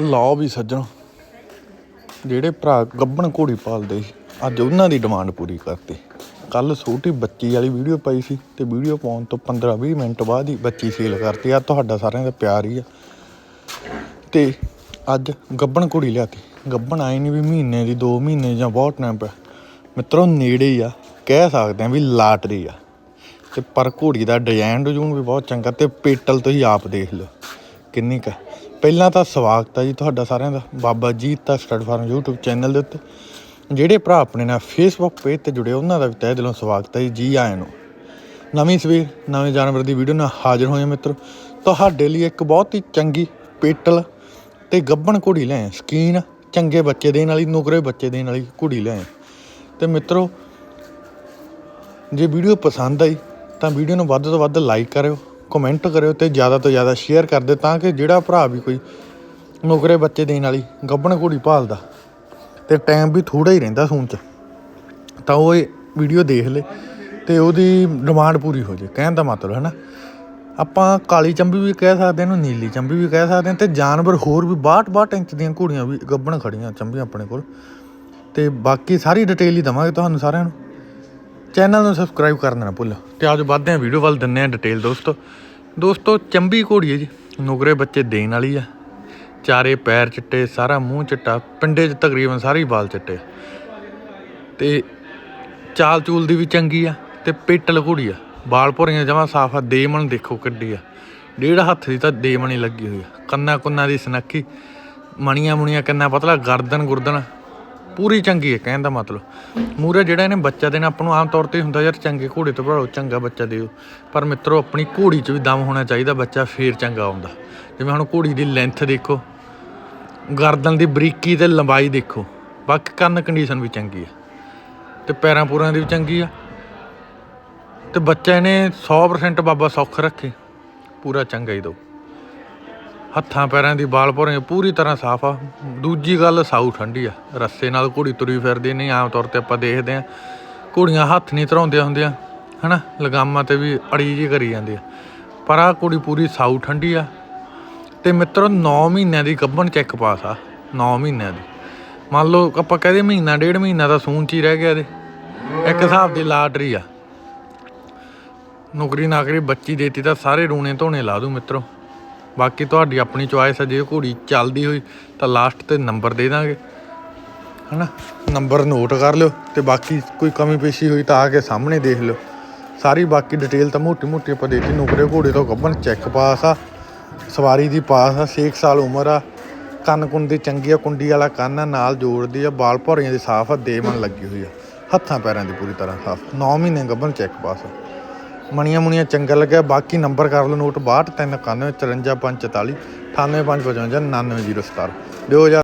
ਲਓ ਵੀ ਸੱਜਣ। ਜਿਹੜੇ ਭਰਾ ਗੱਬਣ ਘੋੜੀ ਪਾਲਦੇ ਸੀ, ਅੱਜ ਉਹਨਾਂ ਦੀ ਡਿਮਾਂਡ ਪੂਰੀ ਕਰਤੀ। ਕੱਲ ਛੋਟੀ ਬੱਚੀ ਵਾਲੀ ਵੀਡੀਓ ਪਾਈ ਸੀ ਤੇ ਵੀਡੀਓ ਪਾਉਣ ਤੋਂ 15-20 ਮਿੰਟ ਬਾਅਦ ਹੀ ਬੱਚੀ ਸੇਲ ਕਰਤੀ। ਆ ਤੁਹਾਡਾ ਸਾਰਿਆਂ ਦਾ ਪਿਆਰ ਹੀ ਆ। ਤੇ ਅੱਜ ਗੱਬਣ ਘੋੜੀ ਲਿਆਤੀ। ਗੱਬਣ ਆਈ ਨਹੀਂ ਵੀ ਮਹੀਨੇ ਦੀ 2 ਮਹੀਨੇ ਜਾਂ ਬਹੁਤ ਟਾਈਮ ਪਿਆ ਮਿੱਤਰੋ, ਨੇੜੇ ਹੀ ਆ। ਕਹਿ ਸਕਦੇ ਆ ਵੀ ਲਾਟਰੀ ਆ। ਤੇ ਪਰ ਘੋੜੀ ਦਾ ਡਿਜ਼ਾਈਨ ਡਜੂਨ ਵੀ ਬਹੁਤ ਚੰਗਾ ਤੇ ਪੇਟਲ ਤੁਸੀਂ ਆਪ ਦੇਖ ਲਓ। ਕਿੰਨੀ ਕੁ ਪਹਿਲਾਂ ਤਾਂ ਸਵਾਗਤ ਹੈ ਜੀ ਤੁਹਾਡਾ ਸਾਰਿਆਂ ਦਾ, ਬਾਬਾ ਜੀ ਦਾ ਸਟੱਡ ਫਾਰਮ YouTube ਚੈਨਲ ਦੇ ਉੱਤੇ। ਜਿਹੜੇ ਭਰਾ ਆਪਣੇ ਨਾਲ Facebook ਪੇਜ ਤੇ ਜੁੜੇ, ਉਹਨਾਂ ਦਾ ਵੀ ਤਹਿ ਦਿਲੋਂ ਸਵਾਗਤ ਹੈ ਜੀ ਜੀ ਆਇਆਂ ਨੂੰ। ਨਵੀਂ ਸਵੇਰ, ਨਵੇਂ ਜਾਨਵਰ ਦੀ ਵੀਡੀਓ ਨਾਲ ਹਾਜ਼ਰ ਹੋਏ ਹਾਂ ਮਿੱਤਰੋ। ਤੁਹਾਡੇ ਲਈ ਇੱਕ ਬਹੁਤ ਹੀ ਚੰਗੀ ਪੇਟਲ ਤੇ ਗੱਬਣ ਘੋੜੀ ਲੈ ਸਕੀਨ ਚੰਗੇ ਬੱਚੇ ਦੇਣ ਵਾਲੀ, ਨੁਕਰੇ ਬੱਚੇ ਦੇਣ ਵਾਲੀ ਘੋੜੀ ਲੈ ਆਏ ਤੇ ਮਿੱਤਰੋ, ਜੇ ਵੀਡੀਓ ਪਸੰਦ ਆਈ, ਤਾਂ ਵੀਡੀਓ ਨੂੰ ਵੱਧ ਤੋਂ ਵੱਧ ਲਾਈਕ ਕਰਿਓ ਕਮੈਂਟ ਕਰਿਓ ਤੇ ਜ਼ਿਆਦਾ ਤੋਂ ਜ਼ਿਆਦਾ ਸ਼ੇਅਰ ਕਰ ਦਿਓ ਤਾਂ ਕਿ ਜਿਹੜਾ ਭਰਾ ਵੀ ਕੋਈ ਨੌਕਰੇ ਬੱਚੇ ਦੇਣ ਵਾਲੀ ਗੱਬਣ ਘੋੜੀ ਭਾਲਦਾ ਤੇ ਟਾਈਮ ਵੀ ਥੋੜਾ ਹੀ ਰਹਿੰਦਾ ਸੂਣ ਚ, ਤਾਂ ਉਹ ਇਹ ਵੀਡੀਓ ਦੇਖ ਲੇ ਤੇ ਉਹਦੀ ਡਿਮਾਂਡ ਪੂਰੀ ਹੋ ਜੇ, ਕਹਿਣ ਦਾ ਮਤਲਬ ਹੈ ਨਾ ਆਪਾਂ ਕਾਲੀ ਚੰਬੀ ਵੀ ਕਹਿ ਸਕਦੇ ਹਾਂ, ਇਹਨੂੰ ਨੀਲੀ ਚੰਬੀ ਵੀ ਕਹਿ ਸਕਦੇ ਹਾਂ ਤੇ ਜਾਨਵਰ ਹੋਰ ਵੀ 62 62 ਇੰਚ ਦੀਆਂ ਘੋੜੀਆਂ ਵੀ ਗੱਬਣ ਖੜੀਆਂ ਚੰਬੀਆਂ ਆਪਣੇ ਕੋਲ। ਤੇ ਬਾਕੀ ਸਾਰੀ ਡਿਟੇਲ ਹੀ ਦਵਾਂਗੇ ਤੁਹਾਨੂੰ ਸਾਰਿਆਂ ਨੂੰ। ਚੈਨਲ ਨੂੰ ਸਬਸਕ੍ਰਾਈਬ ਕਰਨਾ ਨਾ ਭੁੱਲੋ। ਤੇ ਅੱਜ ਵੱਧਦੇ ਹਾਂ ਵੀਡੀਓ ਵੱਲ ਦਿੰਨੇ ਆ ਡਿਟੇਲ ਦੋਸਤੋ। ਦੋਸਤੋ, ਚੰਬੀ ਘੋੜੀ ਹੈ ਜੀ। ਨੁਗਰੇ ਬੱਚੇ ਦੇਣ ਵਾਲੀ ਆ। ਚਾਰੇ ਪੈਰ ਚਿੱਟੇ, ਸਾਰਾ ਮੂੰਹ ਚਿੱਟਾ, ਪਿੰਡੇ 'ਚ ਤਕਰੀਬਨ ਸਾਰੇ ਹੀ ਵਾਲ ਚਿੱਟੇ। ਤੇ ਚਾਲ ਚੂਲ ਦੀ ਵੀ ਚੰਗੀ ਆ ਤੇ ਪੇਟਲ ਘੋੜੀ ਆ। ਬਾਲ ਭੋਰੀਆਂ ਜਮਾ ਸਾਫ਼ ਆ, ਦੇਮਣ ਦੇਖੋ ਕਿੱਡੀ ਆ। ਡੇਢ ਹੱਥ ਦੀ ਤਾਂ ਦੇਮਣ ਹੀ ਲੱਗੀ ਹੋਈ ਆ। ਕੰਨਾ ਕੁੰਨਾ ਦੀ ਸਨੱਖੀ, ਮਣੀਆਂ ਮੁਣੀਆਂ ਕੰਨਾ ਪਤਲਾ, ਗਰਦਨ ਗੁਰਦਨ। ਪੂਰੀ ਚੰਗੀ ਹੈ, ਕਹਿਣ ਦਾ ਮਤਲਬ। ਮੂਰੇ ਜਿਹੜਾ ਇਹਨੇ ਬੱਚਾ ਦੇਣਾ, ਆਪਾਂ ਨੂੰ ਆਮ ਤੌਰ ਤੇ ਹੁੰਦਾ ਯਾਰ, ਚੰਗੇ ਘੋੜੇ ਤੋਂ ਭਰਾਓ ਚੰਗਾ ਬੱਚਾ ਦਿਓ। ਪਰ ਮਿੱਤਰੋ, ਆਪਣੀ ਘੋੜੀ 'ਚ ਵੀ ਦਮ ਹੋਣਾ ਚਾਹੀਦਾ, ਬੱਚਾ ਫੇਰ ਚੰਗਾ ਆਉਂਦਾ ਜਿਵੇਂ ਹੁਣ ਘੋੜੀ ਦੀ ਲੈਂਥ ਦੇਖੋ, ਗਰਦਨ ਦੀ ਬਰੀਕੀ ਤੇ ਲੰਬਾਈ ਦੇਖੋ ਬਾਕੀ ਕੰਨ ਕੰਡੀਸ਼ਨ ਵੀ ਚੰਗੀ ਆ ਤੇ ਪੈਰਾਂ ਪੂਰਾਂ ਦੀ ਵੀ ਚੰਗੀ ਆ। ਤੇ ਬੱਚਾ ਇਹਨੇ 100% ਬਾਬਾ ਸੌਖ ਰੱਖੇ, ਪੂਰਾ ਚੰਗਾ ਹੀ ਦੋ ਹੱਥਾਂ ਪੈਰਾਂ ਦੀ ਬਾਲ ਭੋਰੇ ਪੂਰੀ ਤਰ੍ਹਾਂ ਸਾਫ਼ ਆ। ਦੂਜੀ ਗੱਲ, ਸਾਊ ਠੰਡੀ ਆ। ਰੱਸੇ ਨਾਲ ਘੋੜੀ ਤੁਰੀ ਫਿਰਦੀ ਨਹੀਂ, ਆਮ ਤੌਰ ਤੇ ਆਪਾਂ ਦੇਖਦੇ ਆ, ਘੋੜੀਆਂ ਹੱਥ ਨਹੀਂ ਧਰਾਉਂਦੀਆਂ ਹੁੰਦੀਆਂ, ਹਨਾ? ਲਗਾਮਾਂ ਤੇ ਵੀ ਅੜੀ ਜੀ ਕਰੀ ਜਾਂਦੀ ਆ। ਪਰ ਆ ਕੁੜੀ ਪੂਰੀ ਸਾਊ ਠੰਡੀ ਆ। ਤੇ ਮਿੱਤਰੋ 9 ਮਹੀਨਿਆਂ ਦੀ ਗੱਭਣ ਚੈੱਕ ਪਾਸ ਆ। 9 ਮਹੀਨਿਆਂ ਦੀ। ਮੰਨ ਲਓ, ਆਪਾਂ ਕਹਦੇ ਮਹੀਨਾ, ਡੇਢ ਮਹੀਨਾ ਦਾ ਸੂਨ ਚ ਹੀ ਰਹਿ ਗਿਆ ਇਹਦੇ। ਇੱਕ ਹਿਸਾਬ ਦੀ ਲਾਟਰੀ ਆ। ਨੌਕਰੀ ਨਾਕਰੀ ਬੱਚੀ ਦੇਤੀ ਤਾਂ ਸਾਰੇ ਰੂਣੇ ਧੋਣੇ ਲਾ ਦੂ ਮਿੱਤਰੋ। ਬਾਕੀ ਤੁਹਾਡੀ ਆਪਣੀ ਚੁਆਇਸ ਹੈ, ਜੇ ਘੋੜੀ ਚੱਲਦੀ ਹੋਈ ਤਾਂ ਲਾਸਟ ਤੇ ਨੰਬਰ ਦੇ ਦਾਂਗੇ। ਹਨਾ? ਨੰਬਰ ਨੋਟ ਕਰ ਲਿਓ ਤੇ ਬਾਕੀ ਕੋਈ ਕਮੀ ਪੇਸ਼ੀ ਹੋਈ ਤਾਂ ਆ ਕੇ ਸਾਹਮਣੇ ਦੇਖ ਲਿਓ। ਸਾਰੀ ਬਾਕੀ ਡਿਟੇਲ ਤਾਂ ਮੋਟੀ ਮੋਟੀ ਆਪਾਂ ਦੇਤੀ। ਨੁਕਰੇ ਘੋੜੇ ਤੋਂ ਗੱਭਣ ਚੈੱਕ ਪਾਸ ਆ। ਸਵਾਰੀ ਦੀ ਪਾਸ ਆ। 6 ਸਾਲ ਉਮਰ ਆ। ਕੰਨ ਕੁੰਨ ਦੀ ਚੰਗੀ ਆ, ਕੁੰਡੀ ਵਾਲਾ ਕੰਨ ਆ, ਨਾਲ ਜੋੜਦੀ ਆ ਬਾਲ ਭੌਰੀਆਂ ਦੀ ਸਾਫ਼ ਆ ਦੇਵਨ ਲੱਗੀ ਹੋਈ ਆ। ਹੱਥਾਂ ਪੈਰਾਂ ਦੀ ਪੂਰੀ ਤਰ੍ਹਾਂ ਸਾਫ਼। 9 ਮਹੀਨੇ ਗੱਭਣ ਚੈੱਕ ਪਾਸ ਆ। ਮਣੀਆਂ ਮੁਣੀਆਂ ਚੰਗਾ ਲੱਗਿਆ। ਬਾਕੀ ਨੰਬਰ ਕਰ ਲਓ ਨੋਟ 62 391 54 544 98555 99017 ਦਿਓ ਯਾਰ।